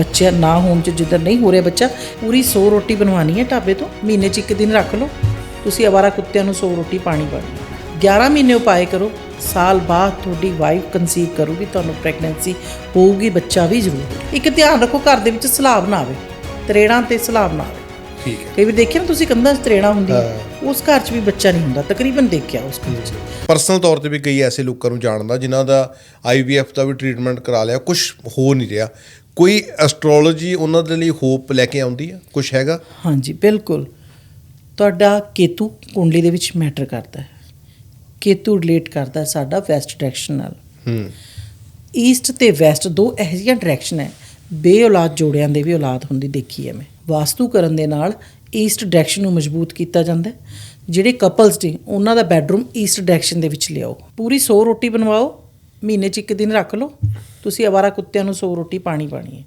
ਬੱਚੇ ਨਾ ਹੋਣ ਚ ਜਿੱਦਾਂ ਨਹੀਂ ਹੋ ਰਿਹਾ ਬੱਚਾ ਪੂਰੀ 100 ਰੋਟੀ ਬਣਵਾਣੀ ਹੈ ਢਾਬੇ ਤੋਂ ਮਹੀਨੇ ਚ ਇੱਕ ਦਿਨ ਰੱਖ ਲਓ। ਤੁਸੀਂ ਅਵਾਰਾ ਕੁੱਤਿਆਂ ਨੂੰ 100 ਰੋਟੀ ਪਾਣੀ ਪਾਣੀ 11 ਮਹੀਨੇ ਉਪਾਏ ਕਰੋ। ਸਾਲ ਬਾਅਦ ਤੁਹਾਡੀ ਵਾਈਫ ਕਨਸੀਵ ਕਰੂਗੀ ਤੁਹਾਨੂੰ ਪ੍ਰੈਗਨੈਂਸੀ ਹੋਊਗੀ ਬੱਚਾ ਵੀ ਜ਼ਰੂਰ। ਇੱਕ ਧਿਆਨ ਰੱਖੋ ਘਰ ਦੇ ਵਿੱਚ ਸਲਾਬ ਨਾ ਆਵੇ। ਤਰੇੜਾਂ ਤੇ ਸਲਾਬ ਨਾ ਆਵੇ। ਠੀਕ ਹੈ। ਕਈ ਵੀ ਦੇਖਿਆ ਨਾ ਤੁਸੀਂ ਕੰਧਾਂ 'ਚ ਤਰੇੜਾਂ ਹੁੰਦੀਆਂ। ਉਸ ਘਰ 'ਚ ਵੀ ਬੱਚਾ ਨਹੀਂ ਹੁੰਦਾ ਤਕਰੀਬਨ ਦੇਖਿਆ ਉਸ ਘਰ 'ਚ। ਪਰਸਨਲ ਤੌਰ ਤੇ ਵੀ ਕਈ ਐਸੇ ਲੋਕਾਂ ਨੂੰ ਜਾਣਦਾ ਜਿਨ੍ਹਾਂ ਦਾ ਆਈਵੀਐਫ ਦਾ ਵੀ ਟ੍ਰੀਟਮੈਂਟ ਕਰਾ ਲਿਆ ਕੁਝ ਹੋ ਨਹੀਂ ਰਿਹਾ। ਕੋਈ ਐਸਟ੍ਰੋਲੋਜੀ ਉਹਨਾਂ ਦੇ ਲਈ ਹੋਪ ਲੈ ਕੇ ਆਉਂਦੀ ਹੈ ਕੁਝ ਹੈਗਾ? ਹਾਂਜੀ ਬਿਲਕੁਲ। ਤੁਹਾਡਾ ਕੇਤੂ ਕੁੰਡਲੀ ਦੇ ਵਿੱਚ ਮੈਟਰ ਕਰਦਾ ਹੈ। ਕੇਤੂ ਰਿਲੇਟ ਕਰਦਾ ਸਾਡਾ ਵੈਸਟ ਡਾਇਰੈਕਸ਼ਨ ਨਾਲ। ਹੂੰ। ਈਸਟ ਤੇ ਵੈਸਟ ਦੋ ਇਹੋ ਜਿਹੀਆਂ ਡਾਇਰੈਕਸ਼ਨ ਹੈ। ਬੇ ਔਲਾਦ ਜੋੜਿਆਂ ਦੇ ਵੀ ਔਲਾਦ ਹੁੰਦੀ ਦੇਖੀ ਹੈ ਮੈਂ। ਵਾਸਤੂ ਕਰਨ ਦੇ ਨਾਲ ਈਸਟ ਡਾਇਰੈਕਸ਼ਨ ਨੂੰ ਮਜ਼ਬੂਤ ਕੀਤਾ ਜਾਂਦਾ ਹੈ। ਜਿਹੜੇ ਕਪਲਸ ਨੇ ਉਹਨਾਂ ਦਾ ਬੈੱਡਰੂਮ ਈਸਟ ਡਾਇਰੈਕਸ਼ਨ ਦੇ ਵਿੱਚ ਲਿਆਓ। ਪੂਰੀ 100 ਰੋਟੀ ਬਣਵਾਓ, ਮਹੀਨੇ 'ਚ ਇੱਕ ਦਿਨ ਰੱਖ ਲਓ। ਤੁਸੀਂ ਅਵਾਰਾ ਕੁੱਤਿਆਂ ਨੂੰ 100 ਰੋਟੀ ਪਾਣੀ ਪਾਣੀ ਹੈ।